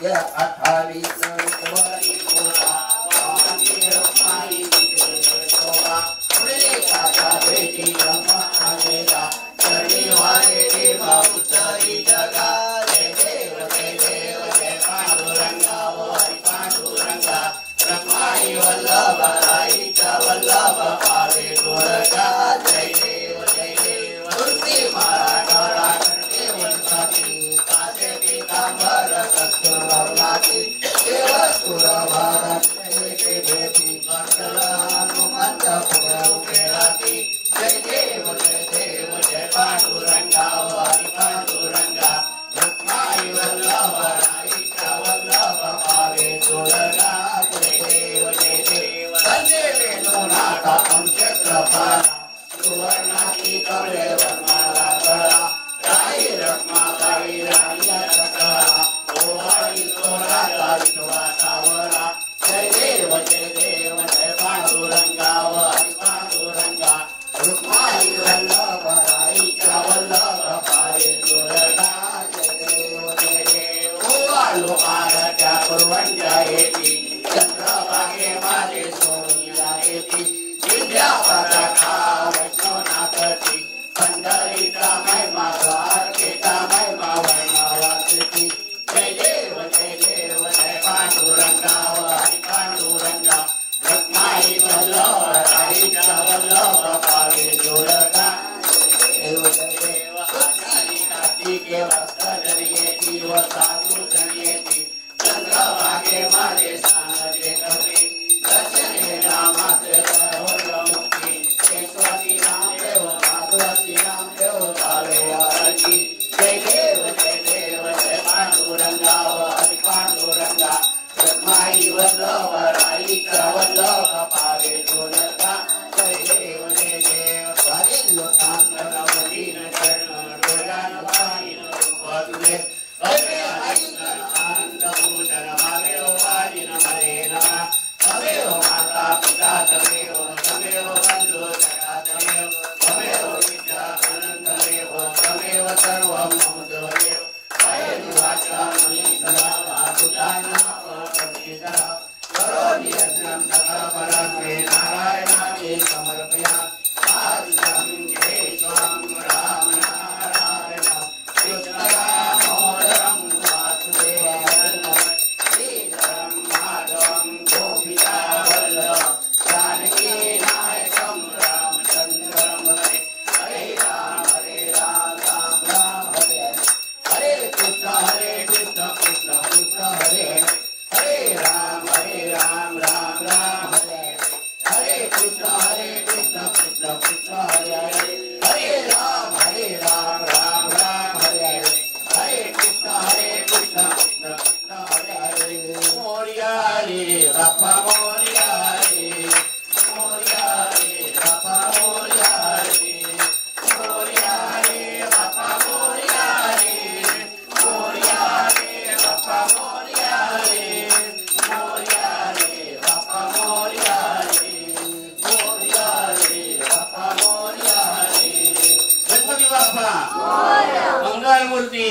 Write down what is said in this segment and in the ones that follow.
Yeah, I'll be. วันโลกอะไรกาวันโลก नारायणाय समर्पया. मंगल मूर्ती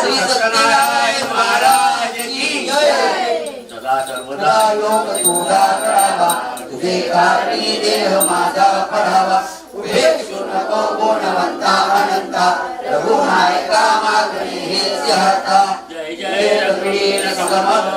श्री सत्यनारायण महाराज की सदा सर्वदा लोक तुझा करावा। तुझे कारणी देह माझा पडावा उपेक्षु नको गुणवंता अनंता। रघुनायका मागणी हे सिंहता जय जय रघुवीर समर्थ।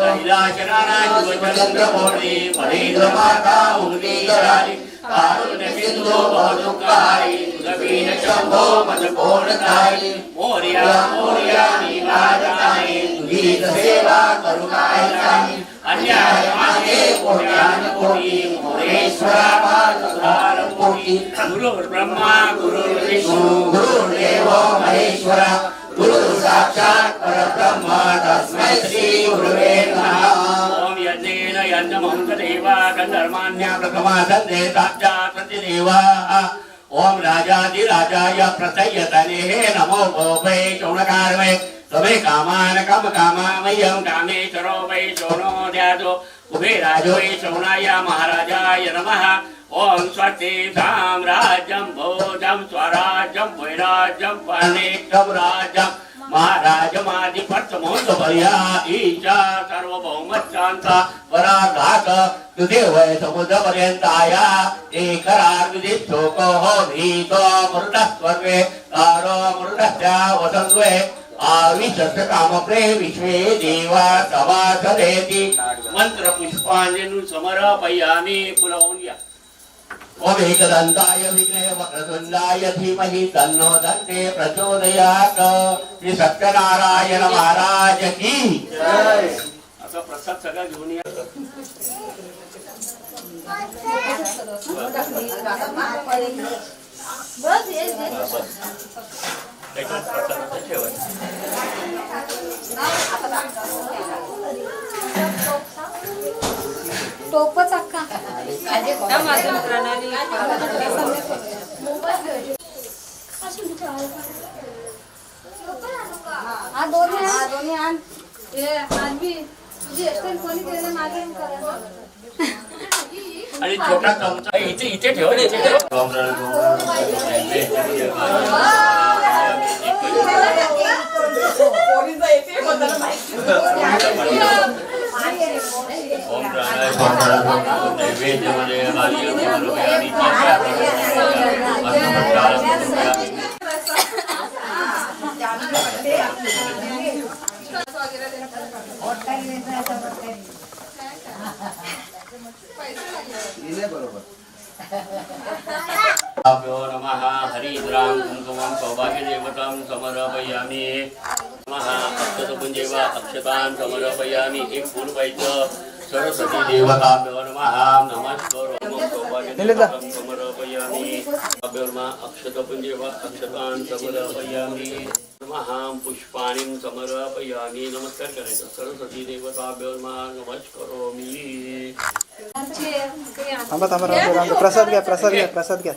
कैलाशनाना शिवचंद्र मोरली महेंद्र माता उंगली कराली कारुण्य सिंधू बहुदुःखहारी तुझवीन शंभो मज कोण ताई मोर्या मोर्या नीलाजनाई तुझी सेवा करू काय अन्याय मागे कोट्यान कोटी मोरेश्वरा पादुधार कोटी गुरु ब्रह्मा गुरु विष्णू गुरुदेव महेश्वरा गुरु साक्षात परब्रह्म तस्मै श्री गुरुवे नमः. यज्ञेन यज्ञमहंतदेवा गन्धर्मान्या प्रथमा सन्देताब्जा प्रतिदेवा ओम राजाधिराजाय प्रसयतने नमो गोपे शौनकारवे तवे कामान काम कामामयं कामेश्वरो वै शोनो द्यातो कुबेराजो वै शौनाय महाराजाय नमः ओम स्वस्ति साम्राज्यं भोजं स्वराज्यं वैराज्यं पर्णेक्षं राज्यं મહારાજમાધિપત્યમોન્દ ભયા ઈચા સર્વભૌમચ્છાંત પરાઘાત કૃદેવય સમુદ્રપર્યંતાય એકરાર્ગિદિચ્છોકો ભીતો મૃતઃ સ્વર્ગે તારો મૃતસ્યા વસંત્વે આવિશસ્ય કામપ્રે વિશ્વે દેવા સભા ધરેતિ મંત્ર પુષ્પાંજલિ સમર્પયામિ પુલવન્યા पुनः घ्या वक्रतुण्डाय धीमहि तन्नो दन्ते प्रचोदयात्। श्री सत्यनारायण महाराज की। असं प्रसाद सगळा घेऊन या. त्याच्यात टोपच अक्का हा दोन्ही हा दोन्ही आण. हे आजबी तुझी हेअरस्टाईल कोणी केलं? मागे आणि छोटा चमचा इथे इथे ठेव इथे ठेव. स्वाहा नैवेद्यमध्ये आर्य मनोमयानी भ्यो नमः हरिद्रां कुङ्कुमं सौभाग्यदेवतां समर्पयामि नमः अक्षतपुञ्जेव अक्षतां समर्पयामि एक फूल पाहिजे सरस्वती नमः नमस्कार. पुष्पाणिं समर्पयामि। करायचं सरस्वती देवताभ्यो नमः नमस्कारोमि। थांबा थांबा राहू दे, राहू दे. प्रसाद घ्या प्रसाद घ्या.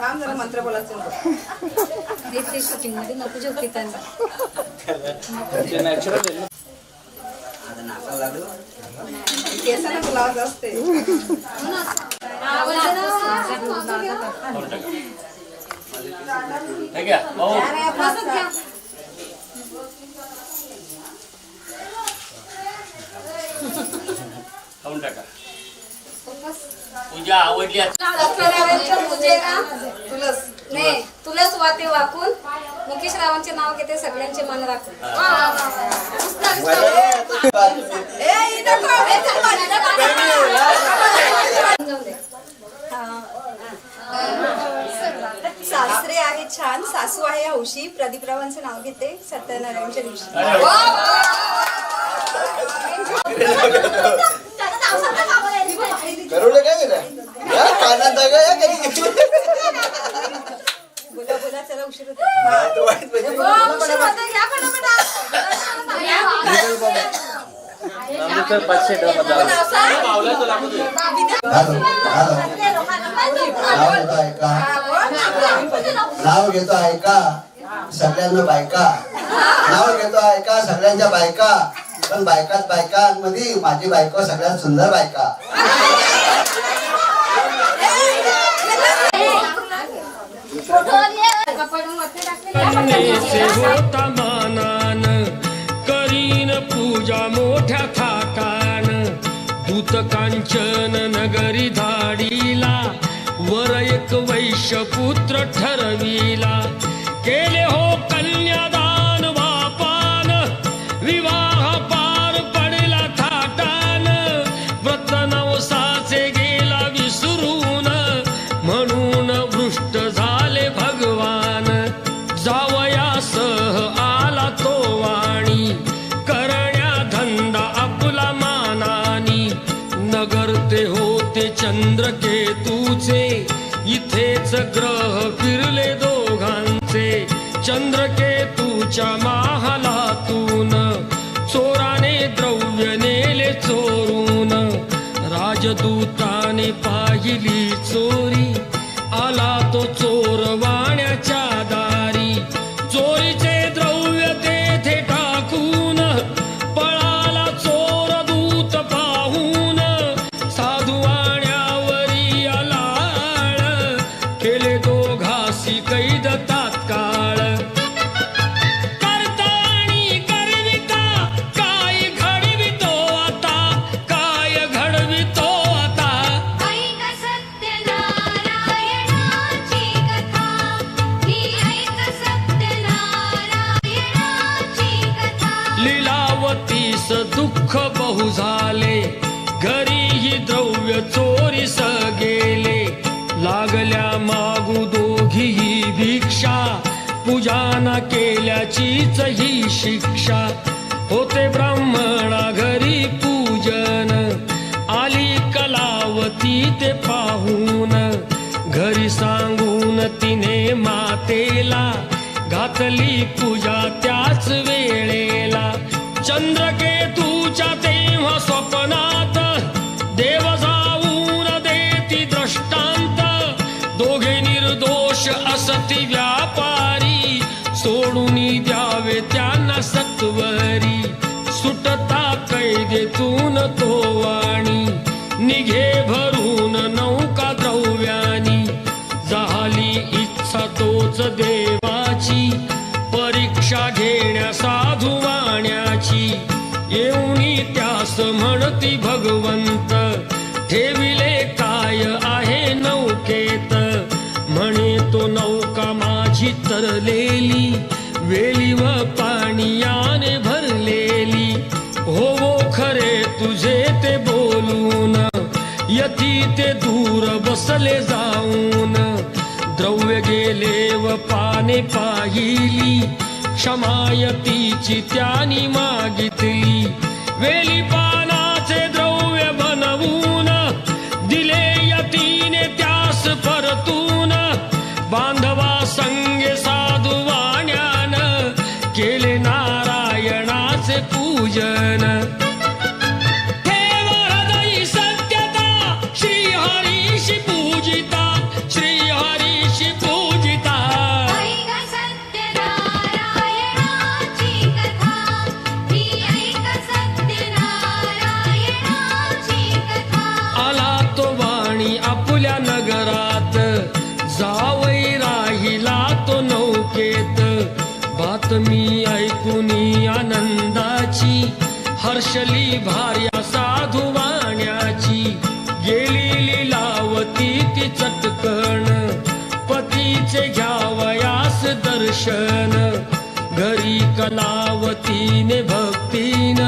प्रसाद घ्या या भाऊ ते शूटिंगमध्ये नको जोक त्यांना हे घ्या भाऊ खाऊन टाका पूजा आवडली. असेल. सत्यनारायणच्या पूजेला तुलस. नाही तुलस वाते वाकून मुकेश रावांचे नाव घेते सगळ्यांचे मन राखून. सासरे आहे छान सासू आहे हौशी. प्रदीपरावांचं नाव घेते सत्यनारायणच्या दिवशी. अरे काय गेलं या कानात जागा या काही बोला बोला चला उशीर होतो नाव घेतो ऐका नाव घेतो ऐका सगळ्यांना बायका. नाव घेतो ऐका सगळ्यांच्या बायका. पण बायकात बायका मध्ये माझी बायको सगळ्यात सुंदर बायका. कांचन नगरी धाडीला वर एक वैश्य पुत्र ठरविला. केले हो कन्यादा बहु झाले. घरीही द्रव्य चोरीस गेले लागल्या मागू दोघीही भिक्षा. पूजा न केल्याचीच ही शिक्षा. होते ब्राह्मणा घरी पूजन. आली कलावती ते पाहून. घरी सांगून तिने मातेला घातली पूजा त्याच वेळेला. चंद्रकेतू तुझ्या तेव्हा स्वप्नात देव जाऊन देती दृष्टांत. दोघे निर्दोष असती व्यापारी सोडून द्यावे त्यांना सत्वरी. सुटता कैदेतून तो वाणी निघे भरून नौका द्रव्यानी. झाली इच्छा तोच देव म्हणती भगवंत. ठेविले काय आहे नौकेत? म्हणे तो नौका माझी तरलेली. वेली व पाणियाने भरलेली. हो वो खरे तुझे ते बोलून. यती ते दूर बसले जाऊन. द्रव्य गेले व पाने पाहिली. क्षमायतीची त्यानी मागितली. वेली पानाचे द्रव्य बनवून दिले यती नगरात जावई राहिला तो नौकेत. बातमी ऐकुनी आनंदाची हर्षली भार्या साधू वाण्याची. गेली लीलावती ती चटकण पतीचे घ्यावयास दर्शन. घरी कलावतीने भक्तीन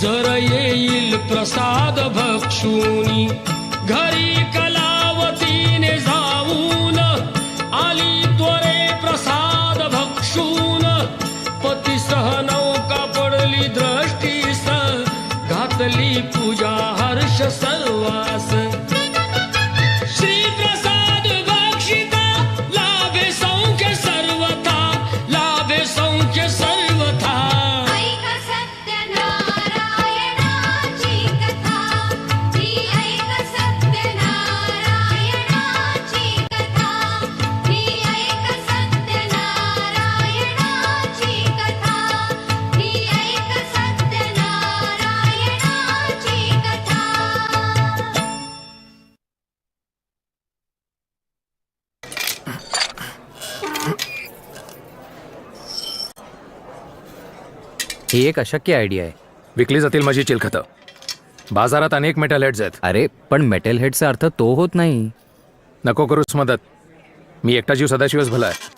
जर येईल प्रसाद भक्षुनी ही एक अशक्य आयडिया आहे. विकली जातील माझी चिलखतं. बाजारात अनेक मेटल हेड्स आहेत. अरे पण मेटल हेडचा अर्थ तो होत नाही. नको करूस मदत. मी एकटा जीव सदाशिवच भला आहे.